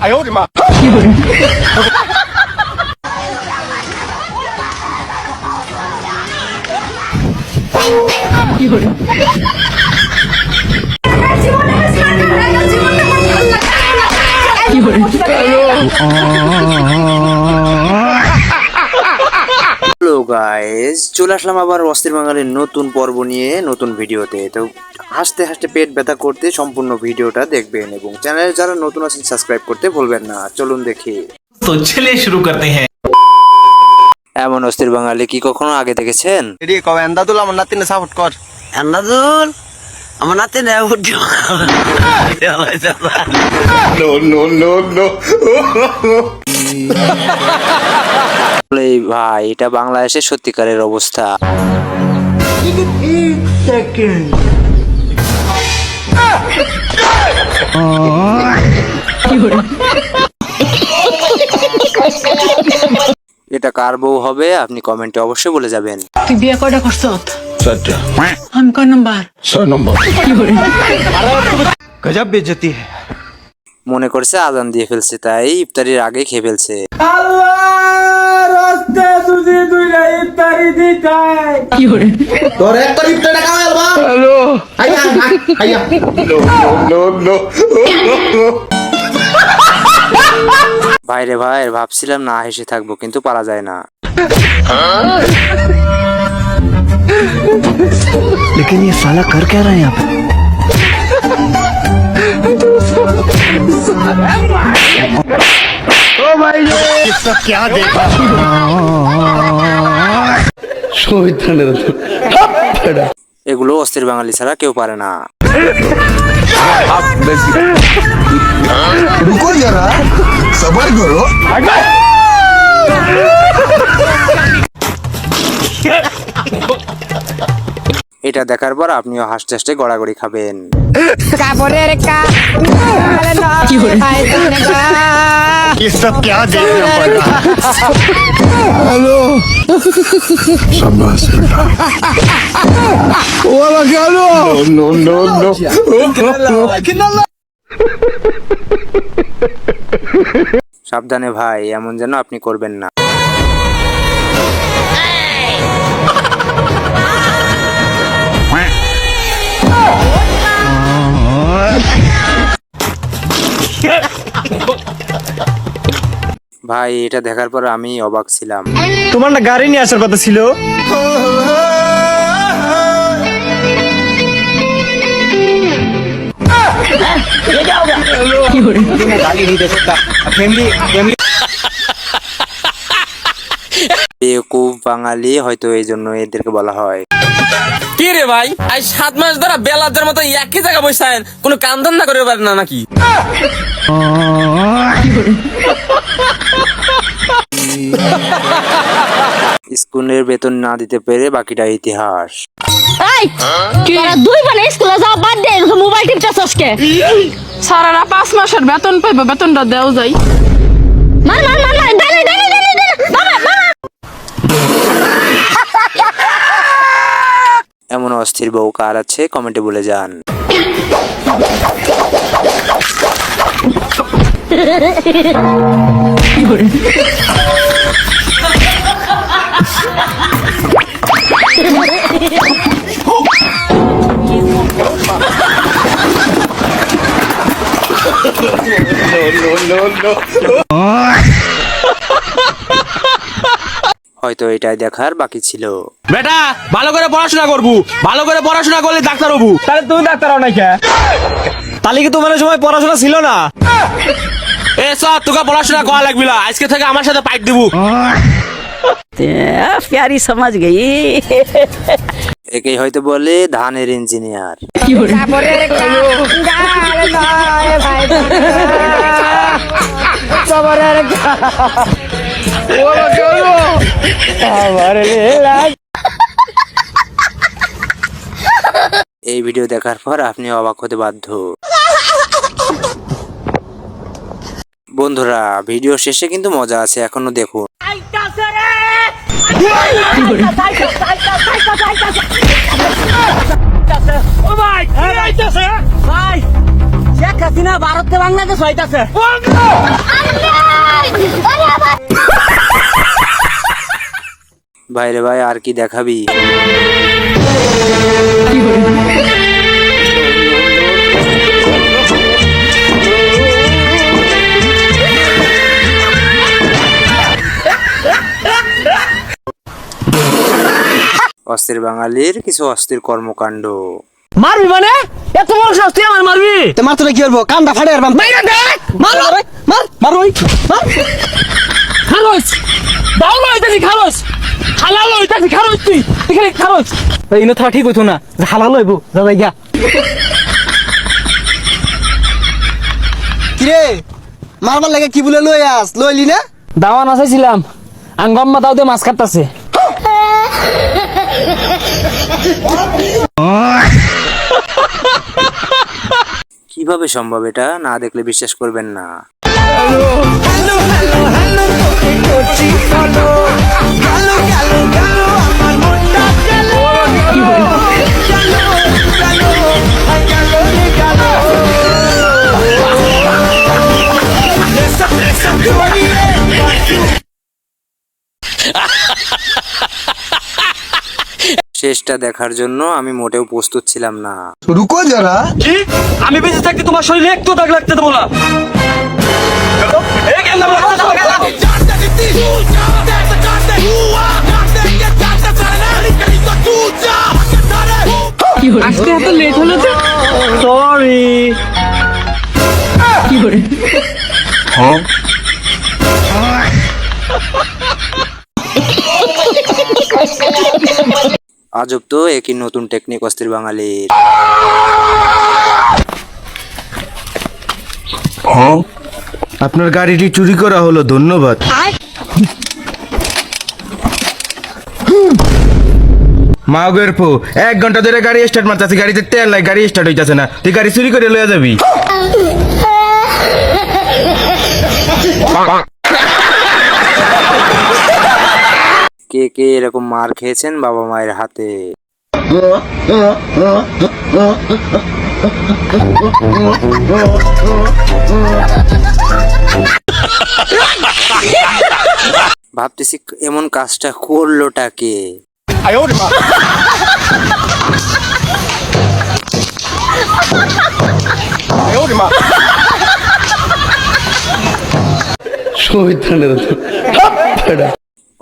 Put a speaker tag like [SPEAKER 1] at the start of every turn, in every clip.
[SPEAKER 1] 哎呦我的妈！
[SPEAKER 2] 一会儿，一会儿，啊！গাইজ চলে আসলাম আবার অস্থির বাঙালির নতুন পর্ব নিয়ে নতুন ভিডিওতে। তো হাসতে হাসতে পেট ব্যথা করতে সম্পূর্ণ ভিডিওটা দেখবেন এবং চ্যানেলে যারা নতুন আছেন সাবস্ক্রাইব করতে ভুলবেন না। চলুন দেখি।
[SPEAKER 3] তো চলে শুরু করতে হ্যাঁ।
[SPEAKER 2] এমন অস্থির বাঙালি কি কখনো আগে দেখেছেন?
[SPEAKER 1] রে কও এন্দাদুল আমার নাতিনে সাপোর্ট কর।
[SPEAKER 4] এন্দাদুল আমার নাতিনে নো নো নো নো
[SPEAKER 2] বলে, ভাই এটা বাংলাদেশের সত্যিকারের অবস্থা। এটা কার বউ হবে আপনি কমেন্টে অবশ্যই বলে যাবেন।
[SPEAKER 5] তুই বিয়ে কয়টা করছ? আমি কয় নাম্বার?
[SPEAKER 1] গজব বেজতি
[SPEAKER 2] মনে করছে আজান দিয়ে ফেলছে তাই ইফতারির আগে খেয়ে ফেলছে।
[SPEAKER 1] তোর এক করে ইফতারটা খাওয়া গেল হ্যালো হাইয়া হাইয়া নো নো
[SPEAKER 2] ভাইরে ভাই ভাবছিলাম না হেসে থাকবো কিন্তু পারা যায় না
[SPEAKER 4] लेकिन ये साला कर क्या रहा है यहाँ पे
[SPEAKER 2] এগুলো অস্থির বাঙালি ছাড়া কেউ পারে না
[SPEAKER 1] रुको जरा सबर करो
[SPEAKER 2] এটা দেখার পর আপনিও হাসতে হাসতে গড়াগড়ি খাবেন। সাবধানে ভাই এমন যেন আপনি করবেন না। ভাই এটা দেখার পর আমি অবাক ছিলাম।
[SPEAKER 1] তোমার না গাড়ি নিয়ে আসার কথা ছিল?
[SPEAKER 2] বেকুব বাঙালি হয়তো এই জন্য এদেরকে বলা হয়।
[SPEAKER 6] কি রে ভাই? আজ সাত মাস ধরে বেলাদের মতো একই জায়গা বসে কোনো কাম ধান্দা করে পারে না নাকি?
[SPEAKER 2] স্কুলের বেতন না দিতে পেরে বাকিটা ইতিহাস।
[SPEAKER 7] এই তোরা দুই বোনে স্কুলে যাওয়া বাদ দে মোবাইল টিপতেছস আজকে
[SPEAKER 5] সারারা পাঁচ মাসের বেতন পাইবো বেতনটা দেও যাই।
[SPEAKER 7] মার মার মার মার ডালে ডালে ডালে ডালে বাবা বাবা
[SPEAKER 2] এমন অস্থির বউ কার আছে কমেন্টে বলে যান। হয়তো এটাই দেখার বাকি ছিল
[SPEAKER 6] বেটা ভালো করে পড়াশোনা করব ভালো করে পড়াশোনা করলে ডাক্তার হবু
[SPEAKER 1] তাহলে তুমি ডাক্তার হও নাকি তাহলে কি তোমার সময় পড়াশোনা ছিল না
[SPEAKER 6] এ সব তোকে পড়াশোনা করা লাগবি না আজকে থেকে আমার সাথে পাইট দিবু
[SPEAKER 4] প্যারি সমাজ গেই
[SPEAKER 2] একেই হয়তো বলে ধানের ইঞ্জিনিয়ার
[SPEAKER 5] কি
[SPEAKER 2] এই ভিডিও দেখার পর আপনি অবাক হতে বাধ্য। বন্ধুরা ভিডিও শেষে কিন্তু মজা আছে এখনও দেখুন।
[SPEAKER 8] না ভারত বাংলাদেশ হইতাছে।
[SPEAKER 2] ভাইরে ভাই আর কি দেখাবি? অস্থির বাঙালির কিছু অস্থির কর্মকাণ্ড।
[SPEAKER 8] মারবি মানে? এত বড় শাস্তি আমার মারবি?
[SPEAKER 9] তো কি করব? কানটা ফাটে আর
[SPEAKER 8] মাইরা দেখ মার! মার মার ওই। মার! খারোস বাউল হইতাছি খারোস হালাল হইতাছি খারোস তুই। এখানে খারোস এই না থাকা ঠিক হইতো না। হালাল হইবো দাদা গিয়া
[SPEAKER 9] কিরে মারবার লাগে কি বলে লই আস? লইলি না?
[SPEAKER 8] দাওয়ান আসাইছিলাম আঙ্গম্মা দাও দিয়ে মাছ কাটতাছে।
[SPEAKER 2] কীভাবে সম্ভব এটা? না দেখলে বিশ্বাস করবেন না। Don't gallo, gallo, gallo, gallo, gallo, শেষটা দেখার জন্য আমি মোটেও প্রস্তুত ছিলাম না।
[SPEAKER 9] রুকো যারা।
[SPEAKER 8] কি? আমি বেঁচে থাকতে তোমার শরীরে একটু দাগ লাগতে দেবো না। এই
[SPEAKER 5] আজকে এত লেট হলো যে
[SPEAKER 8] সরি
[SPEAKER 5] কি করে?
[SPEAKER 2] আজব তো একই নতুন টেকনিক অস্থির বাঙালির।
[SPEAKER 10] আপনার গাড়িটি চুরি করা হলো ধন্যবাদ। মাগের পো এক ঘণ্টা ধরে গাড়ি স্টার্ট মারতাছি গাড়িতে তেল নাই গাড়ি স্টার্ট হইতাছে না। তুই গাড়ি চুরি করে লইয়া যাবি।
[SPEAKER 2] কে কে এরকম মার খেয়েছেন বাবা মায়ের হাতে? ভাবতেছি এমন কাজটা করলোটা কে?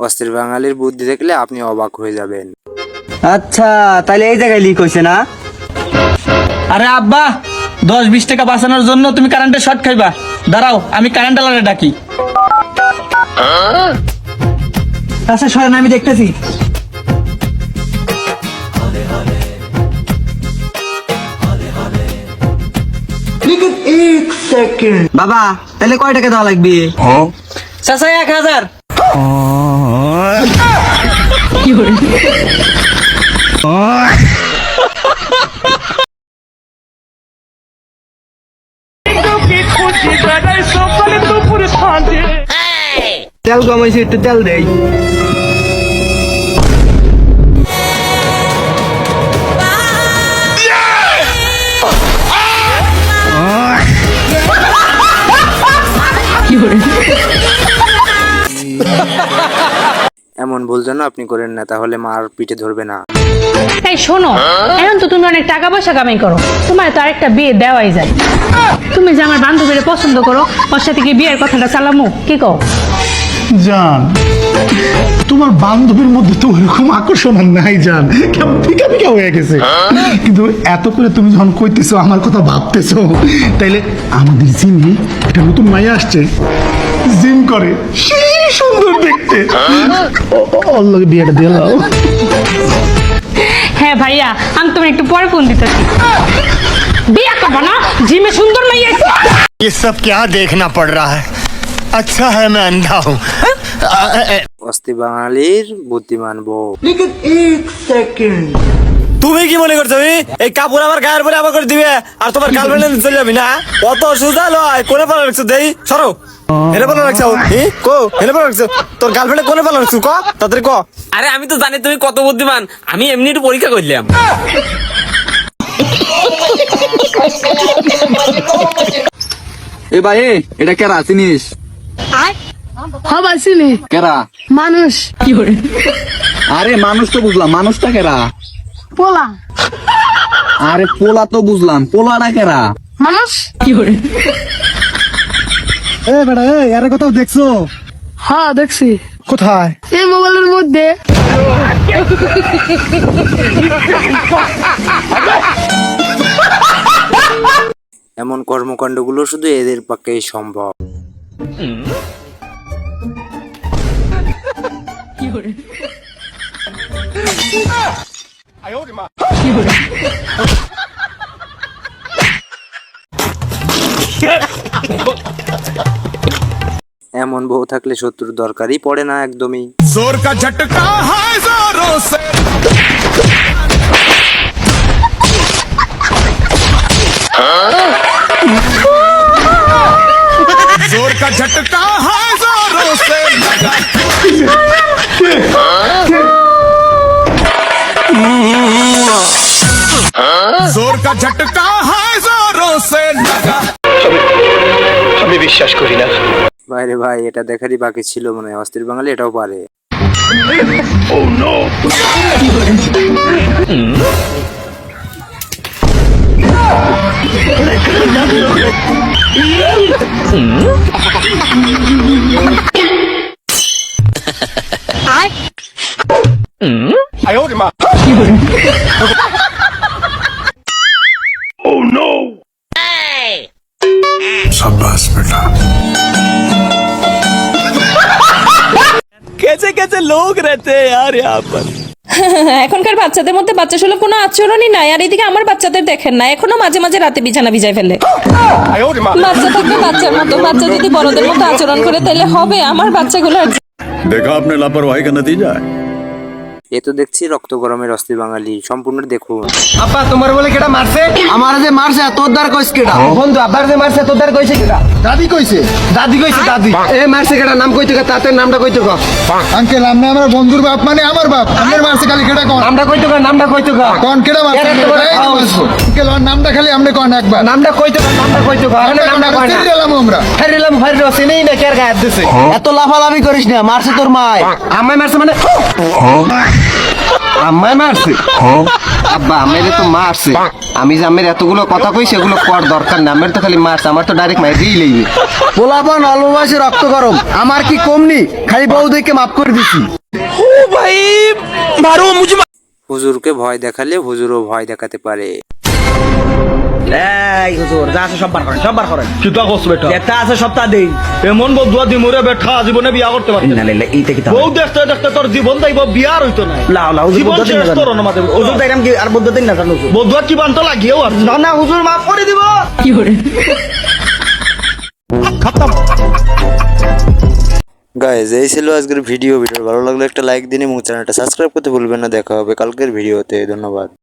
[SPEAKER 2] অস্থির বাঙালির বুদ্ধি দেখলে আপনি অবাক হয়ে যাবেন।
[SPEAKER 9] আচ্ছা তাহলে এই জায়গায় লিক হইছে না?
[SPEAKER 8] আরে আব্বা দশ বিশ টাকা বাঁচানোর জন্য তুমি কারেন্টের শর্ট খাইবা। দাঁড়াও আমি কারেন্ট আলারে ডাকি। আচ্ছা সরেন আমি দেখতেছি।
[SPEAKER 9] বাবা তাহলে কয় টাকা দেওয়া লাগবে?
[SPEAKER 8] চাচা এক হাজার।
[SPEAKER 9] তেল কমাইছি একটু তেল দেই।
[SPEAKER 5] কি করে
[SPEAKER 2] এমন ভুল যেন আপনি করেন না তাহলে মার পিঠে ধরবে না।
[SPEAKER 7] এই শোনো এখন তো তুমি অনেক টাকা পয়সা কামাই করো। তোমার তো আরেকটা বিয়ে দেওয়াই যায়। তুমি যে আমার বান্ধবীরে পছন্দ করো ওর সাথে কি বিয়ের কথাটা চালামু কি কও?
[SPEAKER 11] জান তোমার বান্ধবীর মধ্যে তো ওইরকম আকর্ষণ আর নাই জান। কেমন ফিকা ফিকা হয়ে গেছে। কিন্তু এত করে তুমি যখন কইতেছো আমার কথা ভাবতেছো তাইলে আমাদের জিমি একটা নতুন মাইয়া আসছে। জিম করে। সেই সুন্দর দেখতে অল্লগে বিয়েটা দিলাম
[SPEAKER 7] হ্যাঁ ভাইয়া আমি তোমার একটু পরে ফোন দিতেছি বিয়ে করবো না জিমে সুন্দর মাইয়া আছে।
[SPEAKER 12] ये सब क्या देखना पड़ रहा है अच्छा है मैं अंधा हूँ
[SPEAKER 2] অস্থির বাঙালির বুদ্ধিমান বউ
[SPEAKER 8] তুমি কি মনে করছো তুমি এই কাপড় আমার গায়ের পরে আবার করে দিবে আর তোমার গার্লফ্রেন্ড চলে যাবি না অত সুজা লয় কোনে পালা রাখছো দেই সরো হেনে পালা রাখছো হি কো হেনে পালা রাখছো তোর গার্লফ্রেন্ডে কোনে পালা রাখছো ক তাড়াতাড়ি ক। আরে আমি তো জানি তুমি কত বুদ্ধিমান। আমি এমনি একটু পরীক্ষা করলাম।
[SPEAKER 1] এ ভাই এটা কেরা? চিনিস?
[SPEAKER 5] হবা চিনি।
[SPEAKER 1] কেরা?
[SPEAKER 5] মানুষ।
[SPEAKER 1] কি আরে মানুষ তো বুঝলাম। মানুষটা কেরা?
[SPEAKER 5] পোলা।
[SPEAKER 1] আরে পোলা তো বুঝলাম। পোলাটা কেরা?
[SPEAKER 5] মানুষ।
[SPEAKER 13] এ বেটা এ আরে কোথাও দেখছ?
[SPEAKER 5] হ্যাঁ দেখছি।
[SPEAKER 13] কোথায়?
[SPEAKER 5] এই মোবাইলের মধ্যে।
[SPEAKER 2] এমন কর্মকাণ্ডগুলো শুধু এদের পক্ষেই সম্ভব। এমন বউ থাকলে শত্রুর দরকারই পড়ে না একদমই।
[SPEAKER 14] জোর কা ঝটকা হায় জোরো সে
[SPEAKER 2] বাইরে ভাই এটা দেখারই বাকি ছিল মনে হয়। অস্থির বাঙালি এটাও পারে।
[SPEAKER 14] कैसे कैसे लोग रहते हैं यार यहाँ पर
[SPEAKER 15] এখনকার বাচ্চাদের মধ্যে বাচ্চা সুলভ কোনো আচরণই নাই আর এদিকে আমার বাচ্চাদের দেখেন না এখনো মাঝে মাঝে রাতে বিছানা ভিজায় ফেলে বাচ্চা থাকবে বাচ্চার মতো বাচ্চা যদি বড়দের মতো আচরণ করে তাহলে হবে আমার বাচ্চাগুলো আর
[SPEAKER 16] देखा आपने लापरवाही का नतीजा है
[SPEAKER 2] এ তো দেখছি রক্ত গরমের অস্থির বাঙালি। সম্পূর্ণ দেখুন।
[SPEAKER 9] আপা তোমার বলে কেটা মারছে?
[SPEAKER 1] আমার যে মারছে তোর দ্বার কইস কেডা?
[SPEAKER 9] বন্ধু আব্বার যে মারছে তোদের কইছে কেটা
[SPEAKER 13] দাদি কইছে।
[SPEAKER 9] দাদি কইছে দাদি। এ মারছে কেটা নাম কইতে কা তাতে নামটা কইতে কা।
[SPEAKER 13] আঙ্কেল আমি আমার বন্ধুর বাপ মানে আমার বাপ। আমার মারছে খালি কেডা কোন?
[SPEAKER 9] নামটা কইতে কা নামটা কইতে কা।
[SPEAKER 13] কোন কেডা মারছে? আঙ্কেল ওর নামটা খালি আপনি কোন একবার।
[SPEAKER 9] নামটা কইতে কা নামটা কইতে কা। আরে নামটা কই না।
[SPEAKER 13] গেলাম আমরা।
[SPEAKER 9] ফেরিলাম ফেরিল সিনেই না কের গায়ে দিছে।
[SPEAKER 1] এত লাফালাফি করিস না মারছে তোর মায়।
[SPEAKER 9] আমায় মারছে মানে আমায় মারছে? আব্বা আমেরে তো মারছে। আমি যে আমের এতগুলো কথা কই সেগুলো কর দরকার না আমের তো খালি মারছে আমার তো ডাইরেক্ট মাইরেই লইবে।
[SPEAKER 1] পোলাপান অল্প বয়সে রক্ত গরম। আমার কি কমনি? খালি বউ দেখে মাফ করে দিছি।
[SPEAKER 2] ও ভাই মারো মুঝে হুজুরকে ভয় দেখালে হুজুরও ভয় দেখাতে পারে।
[SPEAKER 9] এই
[SPEAKER 14] জীবনে বিয়া করতে তোর জীবন না
[SPEAKER 9] দিব।
[SPEAKER 2] কি ছিল আজকের ভিডিও। ভিডিও ভালো লাগলে একটা লাইক দিন এবং চ্যানেলটা সাবস্ক্রাইব করতে ভুলবেন না। দেখা হবে কালকের ভিডিওতে। ধন্যবাদ।